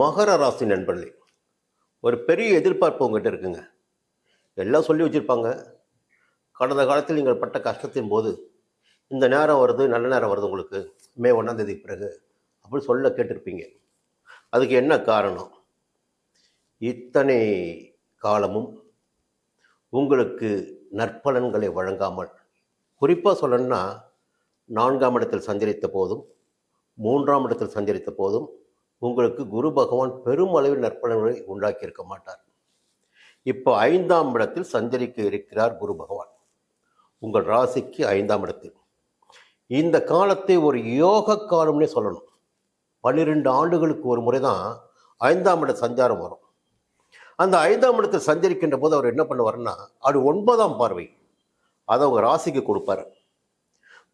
மகர ராசி நண்பர்களே ஒரு பெரிய எதிர்பார்ப்பு உங்ககிட்ட இருக்குங்க. எல்லாம் சொல்லி வச்சுருப்பாங்க. கடந்த காலத்தில் நீங்கள் பட்ட கஷ்டத்தின் போது இந்த நேரம் வருது நல்ல நேரம் வருது உங்களுக்கு. மே ஒன்றாந்தேதி பிறகு அப்படி சொல்ல கேட்டிருப்பீங்க. அதுக்கு என்ன காரணம்? இத்தனை காலமும் உங்களுக்கு நற்பலன்களை வழங்காமல் குறிப்பாக சொல்லணும்னா நான்காம் இடத்தில் சஞ்சரித்த போதும் மூன்றாம் இடத்தில் சஞ்சரித்த போதும் உங்களுக்கு குரு பகவான் பெரும் நற்பலன்களை உண்டாக்கி இருக்க மாட்டார். இப்போ ஐந்தாம் இடத்தில் சஞ்சரிக்க இருக்கிறார் குரு பகவான். உங்கள் ராசிக்கு ஐந்தாம் இடத்தில். இந்த காலத்தை ஒரு யோக காலம்னே சொல்லணும். பன்னிரெண்டு ஆண்டுகளுக்கு ஒரு முறை தான் ஐந்தாம் இட சஞ்சாரம் வரும். அந்த ஐந்தாம் இடத்தில் சஞ்சரிக்கின்ற போது அவர் என்ன பண்ணுவார்னா அது ஒன்பதாம் பார்வை. அதை அவங்க ராசிக்கு கொடுப்பாரு.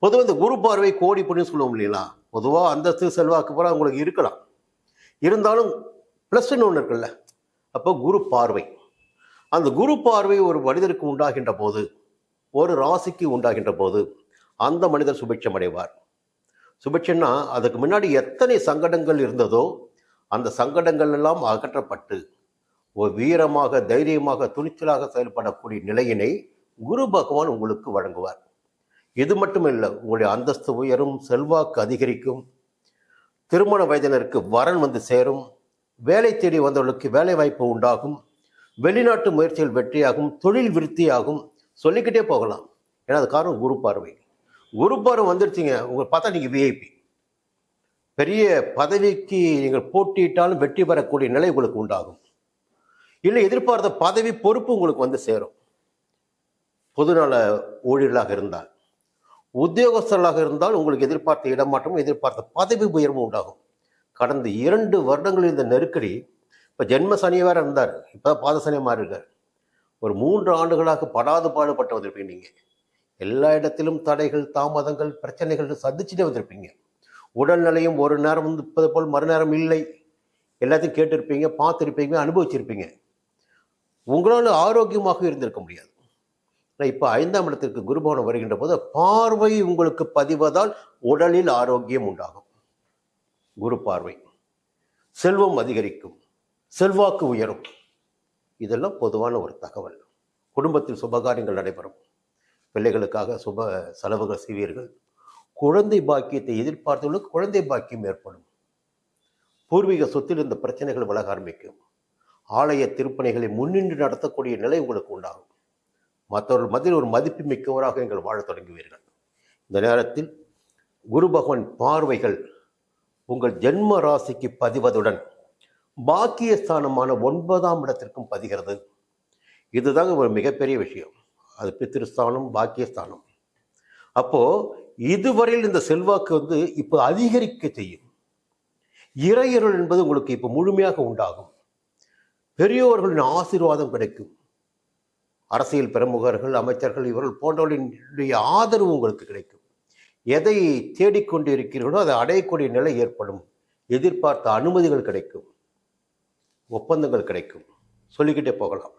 பொதுவாக இந்த குரு பார்வை கோடி புண்ணியம் சொல்லுவோம் இல்லைங்களா? பொதுவாக அந்தஸ்து செல்வாக்கு போல அவங்களுக்கு இருக்கலாம். இருந்தாலும் ப்ளஸ்ன்னு ஒன்று இருக்குல்ல. அப்போ குரு பார்வை. அந்த குரு பார்வை ஒரு மனிதருக்கு உண்டாகின்ற போது ஒரு ராசிக்கு உண்டாகின்ற போது அந்த மனிதர் சுபிட்சம் அடைவார். சுபிட்சம்னா அதுக்கு முன்னாடி எத்தனை சங்கடங்கள் இருந்ததோ அந்த சங்கடங்கள் எல்லாம் அகற்றப்பட்டு ஒரு வீரமாக தைரியமாக துணிச்சலாக செயல்படக்கூடிய நிலையினை குரு பகவான் உங்களுக்கு வழங்குவார். இது மட்டும் இல்லை உங்களுடைய அந்தஸ்து உயரும் செல்வாக்கு அதிகரிக்கும் திருமண வயதினருக்கு வரன் வந்து சேரும். வேலை தேடி வந்தவர்களுக்கு வேலை வாய்ப்பு உண்டாகும். வெளிநாட்டு முயற்சிகள் வெற்றியாகும். தொழில் விருத்தியாகும். சொல்லிக்கிட்டே போகலாம். ஏன்னா அது காரணம் குரு பார்வை. குரு பார்வை வந்துருச்சிங்க. உங்களை பார்த்தா நீங்கள் விஐபி பெரிய பதவிக்கு நீங்கள் போட்டியிட்டாலும் வெற்றி பெறக்கூடிய நிலை உங்களுக்கு உண்டாகும். இல்லை எதிர்பார்த்த பதவி பொறுப்பு உங்களுக்கு வந்து சேரும். பொதுநல ஊழியர்களாக இருந்தால். உத்தியோகஸ்தர்களாக இருந்தால் உங்களுக்கு எதிர்பார்த்த இடமாற்றமும் எதிர்பார்த்த பதவி உயர்வும் உண்டாகும். கடந்த இரண்டு வருடங்களில் இந்த நெருக்கடி இப்போ ஜென்ம சனி இருந்தார். இப்போ பாத சனி மாறி இருக்கார். ஒரு மூன்று ஆண்டுகளாக படாது பாடுபட்டு வந்திருப்பீங்க நீங்கள் எல்லா இடத்திலும் தடைகள் தாமதங்கள் பிரச்சனைகள் சந்திச்சுட்டே வந்திருப்பீங்க. உடல்நிலையும் ஒரு நேரம் வந்து இப்போது போல் மறுநேரம் இல்லை. எல்லாத்தையும் கேட்டிருப்பீங்க பார்த்துருப்பீங்க அனுபவிச்சிருப்பீங்க. உங்களால் ஆரோக்கியமாக இருந்திருக்க முடியாது. இப்போ ஐந்தாம் இடத்திற்கு குருபவனம் வருகின்ற போது பார்வை உங்களுக்கு பதிவதால் உடலில் ஆரோக்கியம் உண்டாகும். குரு பார்வை. செல்வம் அதிகரிக்கும். செல்வாக்கு உயரும். இதெல்லாம் பொதுவான ஒரு தகவல். குடும்பத்தில் சுபகாரியங்கள் நடைபெறும். பிள்ளைகளுக்காக சுப செலவுகள் செய்வீர்கள். குழந்தை பாக்கியத்தை எதிர்பார்த்தவர்களுக்கு குழந்தை பாக்கியம் ஏற்படும். பூர்வீக சொத்தில் இந்த பிரச்சனைகள் விலக ஆரம்பிக்கும். ஆலய திருப்பணிகளை முன்னின்று நடத்தக்கூடிய நிலை உங்களுக்கு உண்டாகும். மற்றவர்கள் மத்தியில் ஒரு மதிப்பு மிக்கவராக நீங்கள் வாழத் தொடங்குவீர்கள். இந்த நேரத்தில் குரு பகவான் பார்வைகள் உங்கள் ஜென்ம ராசிக்கு பதிவதுடன் பாக்கியஸ்தானமான ஒன்பதாம் இடத்திற்கும் பதிகிறது. இதுதாங்க ஒரு மிகப்பெரிய விஷயம். அது பித்திருஸ்தானம் பாக்கியஸ்தானம். அப்போது இதுவரையில் இந்த செல்வாக்கு வந்து இப்போ அதிகரிக்க செய்யும். இறையருள் என்பது உங்களுக்கு இப்போ முழுமையாக உண்டாகும். பெரியோர்களின் ஆசீர்வாதம் கிடைக்கும். அரசியல் பிரமுகர்கள் அமைச்சர்கள் இவர்கள் போன்றவர்களுடைய ஆதரவு உங்களுக்கு கிடைக்கும். எதை தேடிக்கொண்டு இருக்கிறீர்களோ அதை அடையக்கூடிய நிலை ஏற்படும். எதிர்பார்த்த அனுமதிகள் கிடைக்கும். ஒப்பந்தங்கள் கிடைக்கும். சொல்லிக்கிட்டே போகலாம்.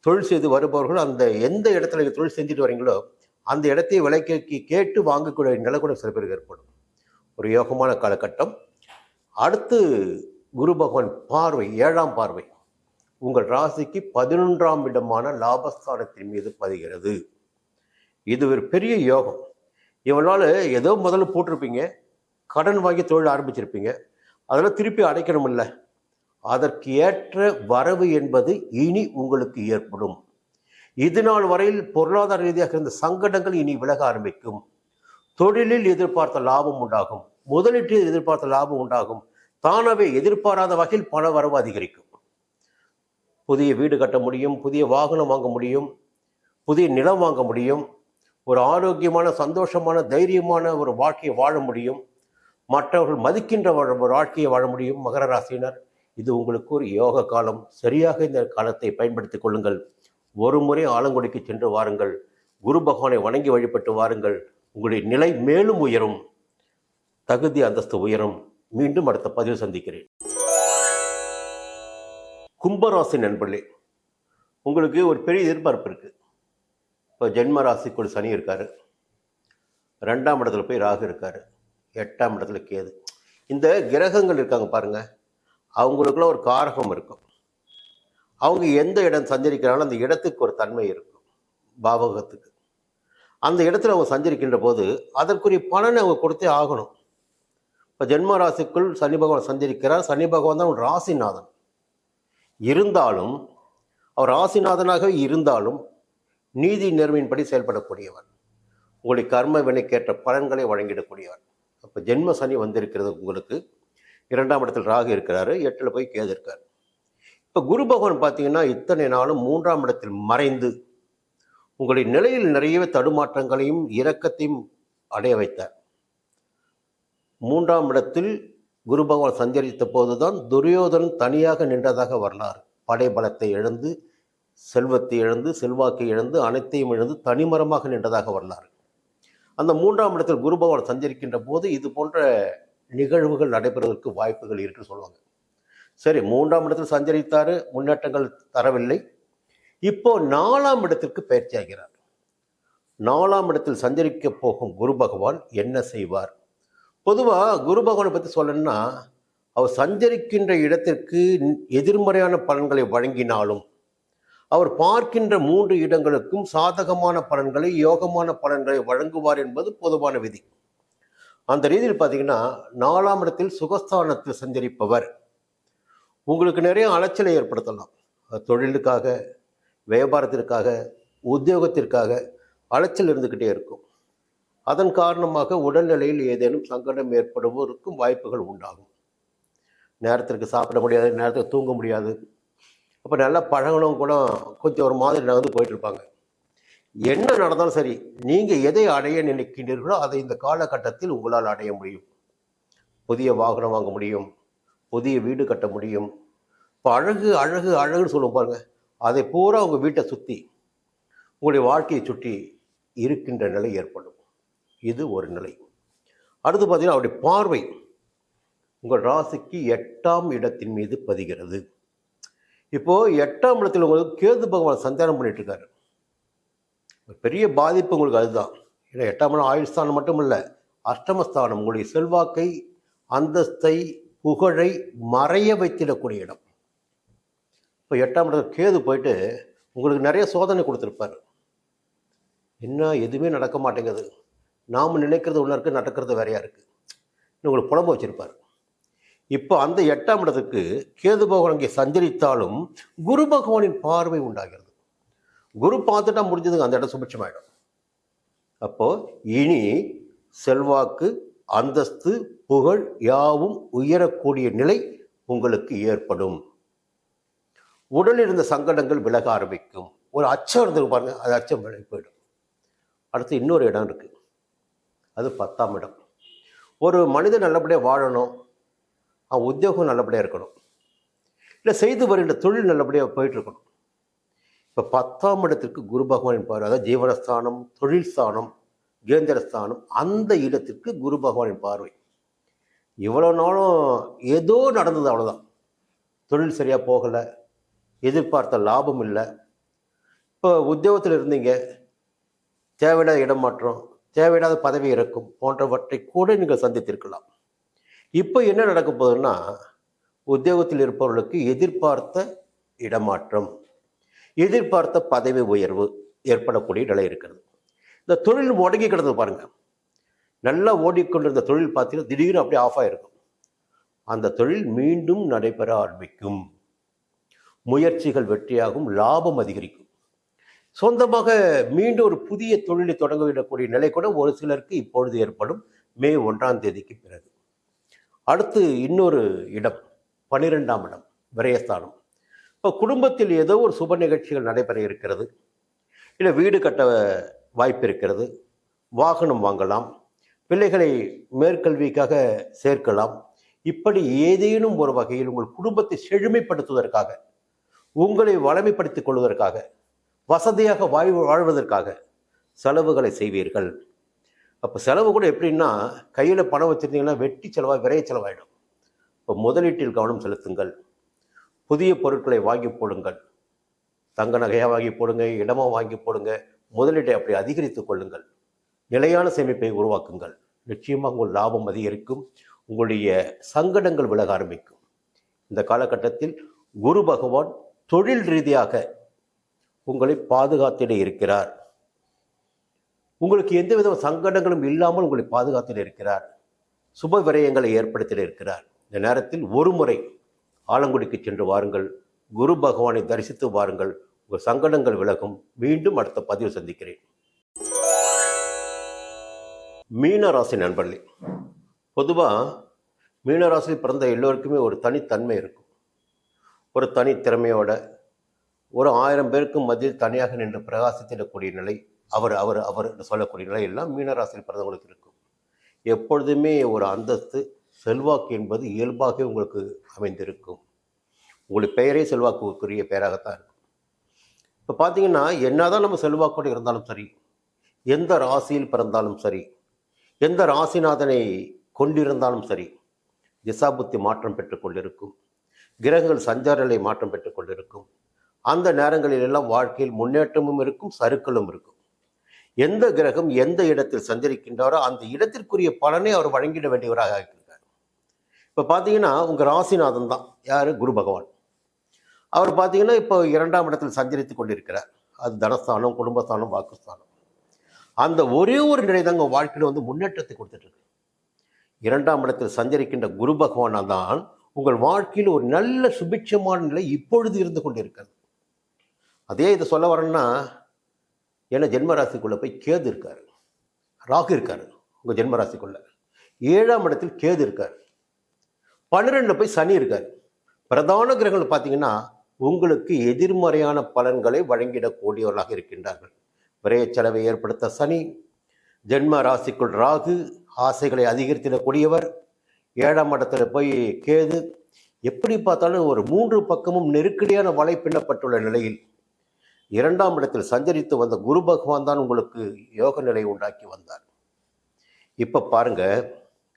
தொழில் செய்து வருபவர்கள் அந்த எந்த இடத்துல தொழில் செஞ்சுட்டு வரீங்களோ அந்த இடத்தை விலைக்கு கேட்டு வாங்கக்கூடிய நிலை கூட சில பேருக்கு ஏற்படும். ஒரு யோகமான காலகட்டம். அடுத்து குரு பகவான் பார்வை ஏழாம் பார்வை. உங்கள் ராசிக்கு பதினொன்றாம் இடமான லாபஸ்தானத்தின் மீது பதிகிறது. இது ஒரு பெரிய யோகம். இவனால் ஏதோ முதல்ல போட்டிருப்பீங்க. கடன் வாங்கி தொழில் ஆரம்பிச்சிருப்பீங்க. அதெல்லாம் திருப்பி அடைக்கணும் இல்லை அதற்கு ஏற்ற வரவு என்பது இனி உங்களுக்கு ஏற்படும். இது நாள் வரையில் பொருளாதார ரீதியாக இருந்த சங்கடங்கள் இனி விலக ஆரம்பிக்கும். தொழிலில் எதிர்பார்த்த லாபம் உண்டாகும். முதலீட்டில் எதிர்பார்த்த லாபம் உண்டாகும். தானாகவே எதிர்பாராத வகையில் பண வரவு அதிகரிக்கும். புதிய வீடு கட்ட முடியும் புதிய வாகனம் வாங்க முடியும் புதிய நிலம் வாங்க முடியும் ஒரு ஆரோக்கியமான சந்தோஷமான தைரியமான ஒரு வாழ்க்கையை வாழ முடியும் மற்றவர்கள் மதிக்கின்ற வாழ- ஒரு வாழ்க்கையை வாழ முடியும் மகர ராசியினர். இது உங்களுக்கு ஒரு யோக காலம். சரியாக இந்த காலத்தை பயன்படுத்திக் கொள்ளுங்கள். ஒரு முறை ஆலங்குடிக்கு சென்று வாருங்கள். குரு பகவானை வணங்கி வழிபட்டு வாருங்கள். உங்களுடைய நிலை மேலும் உயரும். தகுதி அந்தஸ்து உயரும். மீண்டும் அடுத்த பதிவு சந்திக்கிறேன். கும்பராசி நண்பர்களே உங்களுக்கு ஒரு பெரிய எதிர்பார்ப்பு இருக்குது இப்போ ஜென்ம ராசிக்குள் சனி இருக்கார். ரெண்டாம் இடத்துல போய் ராகு இருக்கார். எட்டாம் இடத்துல கேது. இந்த கிரகங்கள் இருக்காங்க பாருங்கள் அவங்களுக்குள்ள ஒரு காரகம் இருக்கும். அவங்க எந்த இடம் சஞ்சரிக்கிறாங்களோ அந்த இடத்துக்கு ஒரு தன்மை இருக்கும். பாவகத்துக்கு. அந்த இடத்துல அவங்க சஞ்சரிக்கின்ற போது அதற்குரிய பலனை அவங்க கொடுத்தே ஆகணும். இப்போ ஜென்ம ராசிக்குள் சனி பகவான் சஞ்சரிக்கிறார். சனி பகவான் தான் ராசிநாதன். இருந்தாலும் அவர் ஆசிநாதனாக இருந்தாலும் நீதி நேர்மையின்படி செயல்படக்கூடியவர். உங்களுடைய கர்ம வினைக்கேற்ற பலன்களை வழங்கிடக்கூடியவர். அப்போ ஜென்ம சனி வந்திருக்கிறது உங்களுக்கு. இரண்டாம் இடத்தில் ராகு இருக்கிறாரு எட்டில் போய் கேது இருக்கார். இப்போ குரு பகவான் பார்த்தீங்கன்னா இத்தனை நாளும் மூன்றாம் இடத்தில் மறைந்து உங்களுடைய நிலையில் நிறையவே தடுமாற்றங்களையும் இரக்கத்தையும் அடைய வைத்தார். மூன்றாம் இடத்தில் குரு பகவான் சஞ்சரித்த போதுதான் துரியோதனன் தனியாக நின்றதாக வரலாறு. படைபலத்தை இழந்து செல்வத்தை இழந்து செல்வாக்கை இழந்து அனைத்தையும் இழந்து தனிமரமாக நின்றதாக வரலாறு. அந்த மூன்றாம் இடத்தில் குரு பகவான் சஞ்சரிக்கின்ற போது இது போன்ற நிகழ்வுகள் நடைபெறுவதற்கு வாய்ப்புகள் இருக்குன்னு சொல்லுவாங்க. சரி மூன்றாம் இடத்தில் சஞ்சரித்தார் முன்னேற்றங்கள் தரவில்லை. இப்போ நாலாம் இடத்திற்கு பயிற்சியாகிறார். நாலாம் இடத்தில் சஞ்சரிக்க போகும் குரு பகவான் என்ன செய்வார்? பொதுவாக குரு பகவானை பற்றி சொல்லணும்னா அவர் சஞ்சரிக்கின்ற இடத்திற்கு எதிர்மறையான பலன்களை வழங்கினாலும் அவர் பார்க்கின்ற மூன்று இடங்களுக்கும் சாதகமான பலன்களை யோகமான பலன்களை வழங்குவார் என்பது பொதுவான விதி. அந்த ரீதியில் பார்த்தீங்கன்னா நாலாம் இடத்தில் சுகஸ்தானத்தில் சஞ்சரிப்பவர். உங்களுக்கு நிறைய அலைச்சலை ஏற்படுத்தலாம். தொழிலுக்காக வியாபாரத்திற்காக உத்தியோகத்திற்காக அலைச்சல் இருந்துக்கிட்டே இருக்கும். அதன் காரணமாக உடல்நிலையில் ஏதேனும் சங்கடம் ஏற்படுவதற்கும் வாய்ப்புகள் உண்டாகும். நேரத்திற்கு சாப்பிட முடியாது நேரத்துக்கு தூங்க முடியாது. அப்போ நல்லா பழகணும் கூட கொஞ்சம் ஒரு மாதிரி நடந்து போயிட்டு இருப்பாங்க என்ன நடந்தாலும் சரி நீங்கள் எதை அடைய நினைக்கின்றீர்களோ அதை இந்த காலகட்டத்தில் உங்களால் அடைய முடியும். புதிய வாகனம் வாங்க முடியும் புதிய வீடு கட்ட முடியும். இப்போ அழகு அழகு அழகுன்னு சொல்லுவோம் பாருங்கள் அதை பூரா உங்கள் வீட்டை சுற்றி உங்களுடைய வாழ்க்கையை சுற்றி இருக்கின்ற நிலை ஏற்படும். இது ஒரு நிலை. அடுத்து பார்த்தீங்கன்னா அவருடைய பார்வை உங்கள் ராசிக்கு எட்டாம் இடத்தின் மீது பதிகிறது. இப்போது எட்டாம் இடத்தில் உங்களுக்கு கேது பகவான் சந்தானம் பண்ணிட்டு இருக்காரு. ஒரு பெரிய பாதிப்பு உங்களுக்கு அதுதான். ஏன்னா எட்டாம் இடம் ஆயுள் ஸ்தானம் மட்டும் இல்லை அஷ்டமஸ்தானம் உங்களுடைய செல்வாக்கை அந்தஸ்தை புகழை மறைய வைத்திடக்கூடிய இடம். இப்போ எட்டாம் இடத்துல கேது போயிட்டு உங்களுக்கு நிறைய சோதனை கொடுத்துருப்பாரு. என்ன எதுவுமே நடக்க மாட்டேங்குது. நாம் நினைக்கிறது ஒன்றா இருக்குது நடக்கிறது வேறையாக இருக்குது உங்களுக்கு புலம்பு வச்சுருப்பார். இப்போ அந்த எட்டாம் இடத்துக்கு கேது பகவான் அங்கே சஞ்சரித்தாலும் குரு பகவானின் பார்வை உண்டாகிறது. குரு பார்த்துட்டா முடிஞ்சதுங்க அந்த இடம் சுபிட்சமாயிடும். அப்போது இனி செல்வாக்கு அந்தஸ்து புகழ் யாவும் உயரக்கூடிய நிலை உங்களுக்கு ஏற்படும். உடலில் இருந்த சங்கடங்கள் விலக ஆரம்பிக்கும். ஒரு அச்சம் இருந்தது பாருங்க அது அச்சம் விலகி போயிடும். அடுத்து இன்னொரு இடம் இருக்குது அது பத்தாம் இடம். ஒரு மனிதன் நல்லபடியாக வாழணும். அவன் உத்தியோகம் நல்லபடியாக இருக்கணும். இல்லை செய்து வருகின்ற தொழில் நல்லபடியாக போயிட்டு இருக்கணும் இப்போ பத்தாம் இடத்திற்கு குரு பகவான் பார்வை அதாவது ஜீவனஸ்தானம் தொழில் ஸ்தானம் கேந்திரஸ்தானம் அந்த இடத்திற்கு குரு பகவானின் பார்வை இவ்வளோ நாளும் ஏதோ நடந்தது அவ்வளோதான் தொழில் சரியாக போகலை. எதிர்பார்த்த லாபம் இல்லை. இப்போ உத்தியோகத்தில் இருந்தீங்க. தேவையில்லாத மாற்றம் தேவையில்லாத பதவி இறக்கும் போன்றவற்றை கூட நீங்கள் சந்தித்திருக்கலாம். இப்போ என்ன நடக்க போகுதுன்னா உத்தியோகத்தில் இருப்பவர்களுக்கு எதிர்பார்த்த இடமாற்றம் எதிர்பார்த்த பதவி உயர்வு ஏற்படக்கூடிய நிலை இருக்கிறது. இந்த தொழில் முடங்கி கிடந்தது பாருங்கள் நல்லா ஓடிக்கொண்டிருந்த தொழில் பார்த்தீங்கன்னா திடீர்னு அப்படியே ஆஃப் ஆகிருக்கும் அந்த தொழில் மீண்டும் நடைபெற ஆரம்பிக்கும். முயற்சிகள் வெற்றியாகும் லாபம் அதிகரிக்கும். சொந்தமாக மீண்டும் ஒரு புதிய தொழிலை தொடங்கவிடக்கூடிய நிலை கூட ஒரு சிலருக்கு இப்பொழுது ஏற்படும். மே ஒன்றாம் தேதிக்கு பிறகு. அடுத்து இன்னொரு இடம் பன்னிரெண்டாம் இடம் விரயஸ்தானம். இப்போ குடும்பத்தில் ஏதோ ஒரு சுப நிகழ்ச்சிகள் நடைபெற இருக்கிறது. இல்லை வீடு கட்ட வாய்ப்பு இருக்கிறது. வாகனம் வாங்கலாம். பிள்ளைகளை மேற்கல்விக்காக சேர்க்கலாம். இப்படி ஏதேனும் ஒரு வகையில் உங்கள் குடும்பத்தை செழுமைப்படுத்துவதற்காக உங்களை வளமைப்படுத்திக் கொள்வதற்காக வசதியாக வாழ்வு வாழ்வதற்காக செலவுகளை செய்வீர்கள். அப்போ செலவு கூட எப்படின்னா கையில் பணம் வச்சுருந்தீங்கன்னா வெட்டி செலவாக விரைய செலவாயிடும். இப்போ முதலீட்டில் கவனம் செலுத்துங்கள். புதிய பொருட்களை வாங்கி போடுங்கள். தங்க நகையாக வாங்கி போடுங்க இடமாக வாங்கி போடுங்க. முதலீட்டை அப்படி அதிகரித்துக் கொள்ளுங்கள். நிலையான சேமிப்பை உருவாக்குங்கள். நிச்சயமாக உங்கள் லாபம் அதிகரிக்கும். உங்களுடைய சங்கடங்கள் விலக ஆரம்பிக்கும். இந்த காலகட்டத்தில் குரு பகவான் தொழில் ரீதியாக உங்களை பாதுகாத்திட இருக்கிறார். உங்களுக்கு எந்தவித சங்கடங்களும் இல்லாமல் உங்களை பாதுகாத்திட இருக்கிறார். சுப விரயங்களை ஏற்படுத்திட இருக்கிறார். இந்த நேரத்தில் ஒரு முறை ஆலங்குடிக்கு சென்று வாருங்கள். குரு பகவானை தரிசித்து வாருங்கள். உங்கள் சங்கடங்கள் விலகும். மீண்டும் அடுத்த பதிவு சந்திக்கிறேன். மீனராசி நண்பர்களே பொதுவாக மீனராசியில் பிறந்த எல்லோருக்குமே ஒரு தனித்தன்மை இருக்கும். ஒரு தனி திறமையோட ஒரு ஆயிரம் பேருக்கும் மத்தியில் தனியாக நின்று பிரகாசித்திடக்கூடிய நிலை அவர் அவர் அவர் சொல்லக்கூடிய நிலை எல்லாம் மீனராசியில் பிறந்தவங்களுக்கு இருக்கும். எப்பொழுதுமே ஒரு அந்தஸ்து செல்வாக்கு என்பது இயல்பாகவே உங்களுக்கு அமைந்திருக்கும். உங்களுக்கு பெயரே செல்வாக்குக்குரிய பெயராகத்தான் இருக்கும். இப்போ பார்த்தீங்கன்னா என்ன தான் நம்ம செல்வாக்கோடு இருந்தாலும் சரி எந்த ராசியில் பிறந்தாலும் சரி எந்த ராசிநாதனை கொண்டிருந்தாலும் சரி திசாபுத்தி மாற்றம் பெற்றுக்கொண்டிருக்கும் கிரகங்கள் சஞ்சாரநிலை மாற்றம் பெற்றுக்கொண்டிருக்கும் அந்த நேரங்களில் எல்லாம் வாழ்க்கையில் முன்னேற்றமும் இருக்கும் சருக்களும் இருக்கும். எந்த கிரகம் எந்த இடத்தில் சஞ்சரிக்கின்றாரோ அந்த இடத்திற்குரிய பலனை அவர் வழங்கிட வேண்டியவராக இருக்கிறார் இப்போ பார்த்தீங்கன்னா உங்கள் ராசிநாதன் தான். யார்? குரு பகவான். அவர் பார்த்தீங்கன்னா இப்போ இரண்டாம் இடத்தில் சஞ்சரித்து கொண்டிருக்கிறார். அது தனஸ்தானம் குடும்பஸ்தானம் வாக்குஸ்தானம். அந்த ஒரே ஒரு நிலை தான் உங்கள் வாழ்க்கையில் வந்து முன்னேற்றத்தை கொடுத்துட்ருக்கு. இரண்டாம் இடத்தில் சஞ்சரிக்கின்ற குரு பகவானால் தான் உங்கள் வாழ்க்கையில் ஒரு நல்ல சுபிட்சமான நிலை இப்பொழுது இருந்து கொண்டிருக்கிறது. அதே இதை சொல்ல வரேன்னா ஏன்னா ஜென்மராசிக்குள்ளே போய் கேது இருக்கார். ராகு இருக்கார் உங்கள் ஜென்மராசிக்குள்ளே. ஏழாம் இடத்தில் கேது இருக்கார். பன்னிரெண்டில் போய் சனி இருக்கார். பிரதான கிரகங்கள் பார்த்தீங்கன்னா உங்களுக்கு எதிர்மறையான பலன்களை வழங்கிடக்கூடியவர்களாக இருக்கின்றார்கள். விரைய செலவை ஏற்படுத்த சனி ஜென்ம ராசிக்குள் ராகு ஆசைகளை அதிகரித்திடக்கூடியவர் ஏழாம் இடத்துல போய் கேது. எப்படி பார்த்தாலும் ஒரு மூன்று பக்கமும் நெருக்கடியான வலை பின்னப்பட்டுள்ள நிலையில் இரண்டாம் இடத்தில் சஞ்சரித்து வந்த குரு பகவான் தான் உங்களுக்கு யோக நிலை உண்டாக்கி வந்தார். இப்போ பாருங்க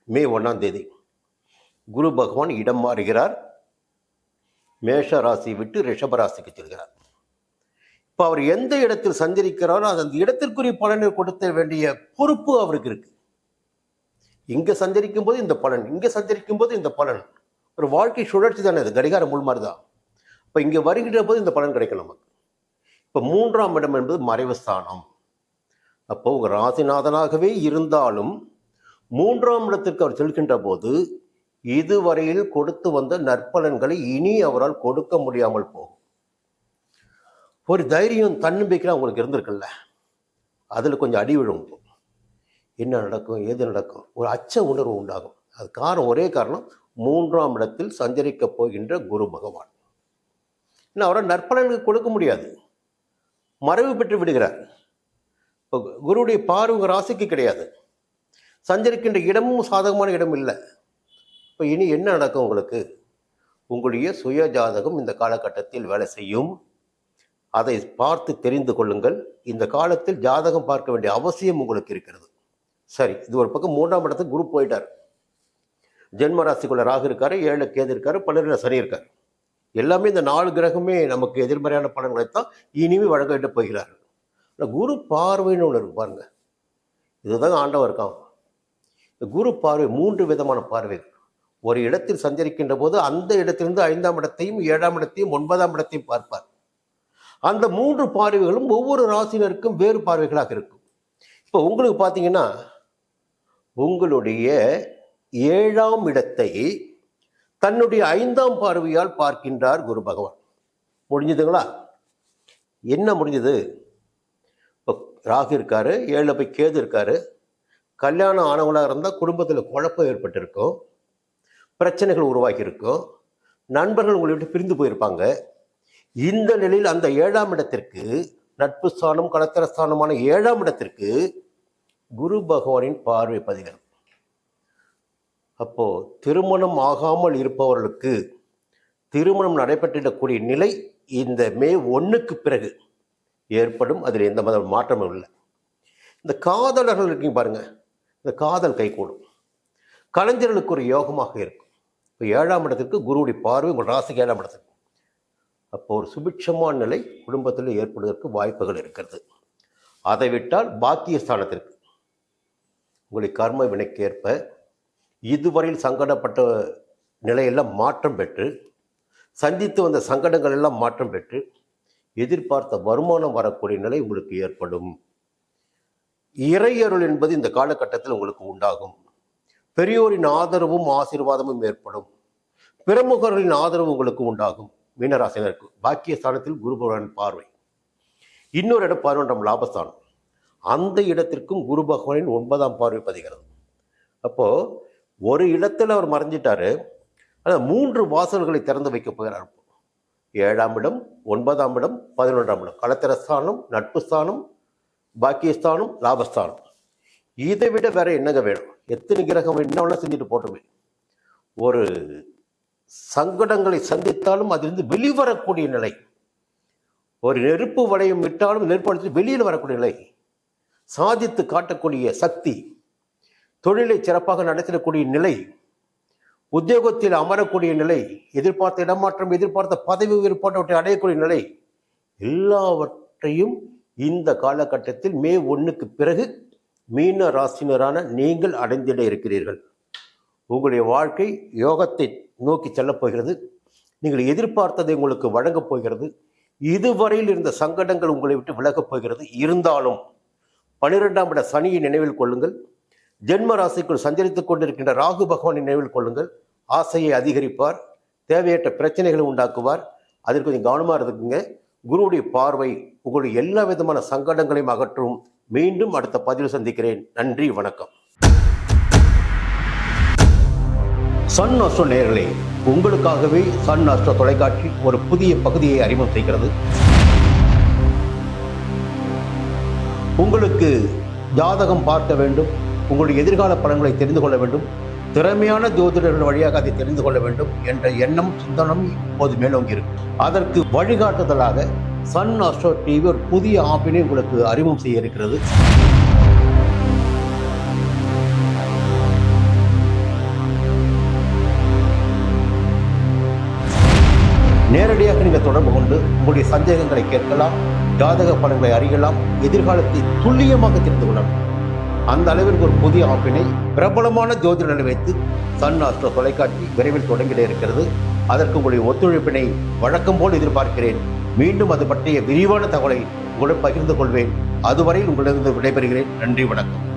மே ஒன்றாம் தேதி. குரு பகவான் இடம் மாறுகிறார். மேஷ ராசி விட்டு ரிஷப ராசிக்கு செல்கிறார். இப்போ அவர் எந்த இடத்தில் சஞ்சரிக்கிறாரோ அது அந்த இடத்திற்குரிய பலனை கொடுத்த வேண்டிய பொறுப்பு அவருக்கு இருக்கு. இங்கே சஞ்சரிக்கும் போது இந்த பலன் இங்கே சஞ்சரிக்கும் போது இந்த பலன். ஒரு வாழ்க்கை சுழற்சி தானே அது கடிகாரம் முள் மாதிரி தான் இப்போ இங்கே வருகின்ற போது இந்த பலன் கிடைக்கும் நமக்கு. இப்போ மூன்றாம் இடம் என்பது மறைவு ஸ்தானம். அப்போ உங்கள் ராசிநாதனாகவே இருந்தாலும் மூன்றாம் இடத்திற்கு அவர் செல்கின்ற போது இதுவரையில் கொடுத்து வந்த நற்பலன்களை இனி அவரால் கொடுக்க முடியாமல் போகும். ஒரு தைரியம் தன்னம்பிக்கை அவங்களுக்கு இருந்திருக்குல்ல? அதில் கொஞ்சம் அடி விழும் என்ன நடக்கும் ஏது நடக்கும்? ஒரு அச்ச உணர்வு உண்டாகும். அது காரணம் ஒரே காரணம் மூன்றாம் இடத்தில் சஞ்சரிக்கப் போகின்ற குரு பகவான். இன்னும் அவரை நற்பலன்கள் கொடுக்க முடியாது. மறைவு பெற்று விடுகிறார். இப்போ குருவுடைய பார்வை உங்கள் ராசிக்கு கிடையாது. சஞ்சரிக்கின்ற இடமும் சாதகமான இடம் இல்லை. இப்போ இனி என்ன நடக்கும் உங்களுக்கு? உங்களுடைய சுய ஜாதகம் இந்த காலகட்டத்தில் வேலை செய்யும். அதை பார்த்து தெரிந்து கொள்ளுங்கள். இந்த காலத்தில் ஜாதகம் பார்க்க வேண்டிய அவசியம் உங்களுக்கு இருக்கிறது. சரி இது ஒரு பக்கம் மூன்றாம் இடத்துக்கு குரு போயிட்டார். ஜென்ம ராசிக்குள்ள ராகு இருக்காரு ஏழு கேது இருக்காரு பன்னிரெண்டு சனி இருக்காரு. எல்லாமே இந்த நாலு கிரகமே நமக்கு எதிர்மறையான பலன்களை தான் இனிமே வழங்கிட்டு போகிறார்கள். ஆனால் குரு பார்வைன்னு ஒன்று இருக்கு பாருங்க. இதுதான் ஆண்டவர் இருக்கான் இந்த குரு பார்வை மூன்று விதமான பார்வைகள். ஒரு இடத்தில் சஞ்சரிக்கின்ற போது அந்த இடத்திலிருந்து ஐந்தாம் இடத்தையும் ஏழாம் இடத்தையும் ஒன்பதாம் இடத்தையும் பார்ப்பார். அந்த மூன்று பார்வைகளும் ஒவ்வொரு ராசினருக்கும் வேறு பார்வைகளாக இருக்கும். இப்போ உங்களுக்கு பார்த்தீங்கன்னா உங்களுடைய ஏழாம் இடத்தை தன்னுடைய ஐந்தாம் பார்வையால் பார்க்கின்றார் குரு பகவான். முடிஞ்சதுங்களா? என்ன முடிஞ்சது? இப்போ ராகு இருக்காரு ஏழில் போய் கேது இருக்காரு. கல்யாணம் ஆனவங்களாக இருந்தால் குடும்பத்தில் குழப்பம் ஏற்பட்டிருக்கும். பிரச்சனைகள் உருவாகியிருக்கும். நண்பர்கள் உங்களை விட்டு பிரிந்து போயிருப்பாங்க. இந்த நிலையில் அந்த ஏழாம் இடத்திற்கு நட்பு ஸ்தானம் கலத்திர ஸ்தானமான ஏழாம் இடத்திற்கு குரு பகவானின் பார்வை பதிகிறது. அப்போ திருமணம் ஆகாமல் இருப்பவர்களுக்கு திருமணம் நடைபெற்றிடக்கூடிய நிலை இந்த மே ஒன்றுக்கு பிறகு ஏற்படும். அதில் எந்த மத மாற்றமும் இல்லை. இந்த காதலர்கள் இருக்கீங்க பாருங்கள் இந்த காதல் கைகூடும். கலைஞர்களுக்கு ஒரு யோகமாக இருக்கும். இப்போ ஏழாம் இடத்திற்கு குருவுடைய பார்வை உங்கள் ராசிக்கு ஏழாம் இடத்துக்கு. அப்போ ஒரு சுபிட்சமான நிலை குடும்பத்தில் ஏற்படுவதற்கு வாய்ப்புகள் இருக்கிறது. அதை விட்டால் பாக்கிய ஸ்தானத்திற்கு உங்களுடைய கர்ம வினைக்கேற்ப இதுவரையில் சங்கடப்பட்ட நிலையெல்லாம் மாற்றம் பெற்று சந்தித்து வந்த சங்கடங்கள் எல்லாம் மாற்றம் பெற்று எதிர்பார்த்த வருமானம் வரக்கூடிய நிலை உங்களுக்கு ஏற்படும். இறையருள் என்பது இந்த காலகட்டத்தில் உங்களுக்கு உண்டாகும். பெரியோரின் ஆதரவும் ஆசீர்வாதமும் ஏற்படும். பிரமுகர்களின் ஆதரவு உங்களுக்கு உண்டாகும். மீனராசினருக்கு பாக்கிய ஸ்தானத்தில் குரு பகவான் பார்வை. இன்னொரு இடம் பதினொன்றாம் லாபஸ்தானம். அந்த இடத்திற்கும் குரு பகவானின் ஒன்பதாம் பார்வை பதிகிறது. அப்போது ஒரு இடத்துல அவர் மறைஞ்சிட்டாரு. ஆனால் மூன்று வாசல்களை திறந்து வைக்க போகிறார். ஏழாம் இடம் ஒன்பதாம் இடம் பதினொன்றாம் இடம். களத்திரஸ்தானம் நட்பு ஸ்தானம் பாக்கியஸ்தானம் லாபஸ்தானம் இதை விட வேற என்னங்க வேணும்? எத்தனை கிரகம் என்ன வேணால் செஞ்சுட்டு போட்டுமே. ஒரு சங்கடங்களை சந்தித்தாலும் அதிலிருந்து வெளிவரக்கூடிய நிலை. ஒரு நெருப்பு வளையம் விட்டாலும் நெருப்பு வெளியில் வரக்கூடிய நிலை. சாதித்து காட்டக்கூடிய சக்தி. தொழிலை சிறப்பாக நடத்திடக்கூடிய நிலை உத்தியோகத்தில் அமரக்கூடிய நிலை எதிர்பார்த்த இடமாற்றம் எதிர்பார்த்த பதவி உயர்வு போன்றவற்றை அடையக்கூடிய நிலை எல்லாவற்றையும் இந்த காலகட்டத்தில் மே ஒன்றுக்கு பிறகு மீன ராசினரான நீங்கள் அடைந்திட இருக்கிறீர்கள். உங்களுடைய வாழ்க்கை யோகத்தை நோக்கி செல்லப் போகிறது. நீங்கள் எதிர்பார்த்ததை உங்களுக்கு வழங்கப் போகிறது. இதுவரையில் இருந்த சங்கடங்கள் உங்களை விட்டு விலகப் போகிறது. இருந்தாலும் பனிரெண்டாம் இட சனியை நினைவில் கொள்ளுங்கள். ஜென்ம ராசிக்குள் சஞ்சரித்துக் கொண்டிருக்கின்ற ராகு பகவானை நினைவில் கொள்ளுங்கள். ஆசையை அதிகரிப்பார். தேவையற்ற பிரச்சனைகளை உண்டாக்குவார். அதில் கொஞ்சம் கவனமாக இருக்குங்க குருவுடைய பார்வை உங்களுடைய எல்லா விதமான சங்கடங்களையும் அகற்றும். மீண்டும் அடுத்த பதிவு சந்திக்கிறேன். நன்றி வணக்கம். சன் அஸ்ட்ரோ நேர்களே உங்களுக்காகவே சன் அஸ்ட்ரோ தொலைக்காட்சி ஒரு புதிய பகுதியை அறிமுகம் செய்கிறது. உங்களுக்கு ஜாதகம் பார்க்க வேண்டும். உங்களுடைய எதிர்கால பலன்களை தெரிந்து கொள்ள வேண்டும். திறமையான ஜோதிடர்கள் வழியாக அதை தெரிந்து கொள்ள வேண்டும் என்ற எண்ணம் சிந்தனம் இப்போது மேலோங்கி இருக்கும் அதற்கு வழிகாட்டுதலாக சன் அஸ்ட்ரோ டிவி ஒரு புதிய ஆப்பினை உங்களுக்கு அறிமுகம் செய்ய இருக்கிறது. நேரடியாக நீங்கள் தொடர்பு கொண்டு உங்களுடைய சந்தேகங்களை கேட்கலாம் ஜாதக பலன்களை அறியலாம் எதிர்காலத்தை துல்லியமாக தெரிந்து கொள்ளலாம். அந்த அளவிற்கு ஒரு புதிய ஆப்பினை பிரபலமான ஜோதிடனை வைத்து சன் ஆஸ்ட்ரோ தொலைக்காட்சி விரைவில் தொடங்கிட இருக்கிறது. அதற்கு உங்களுடைய ஒத்துழைப்பினை வழக்கம் போல் எதிர்பார்க்கிறேன். மீண்டும் அது பற்றிய விரிவான தகவலை உங்களுடன் பகிர்ந்து கொள்வேன். அதுவரையில் உங்களிடம் விடைபெறுகிறேன். நன்றி வணக்கம்.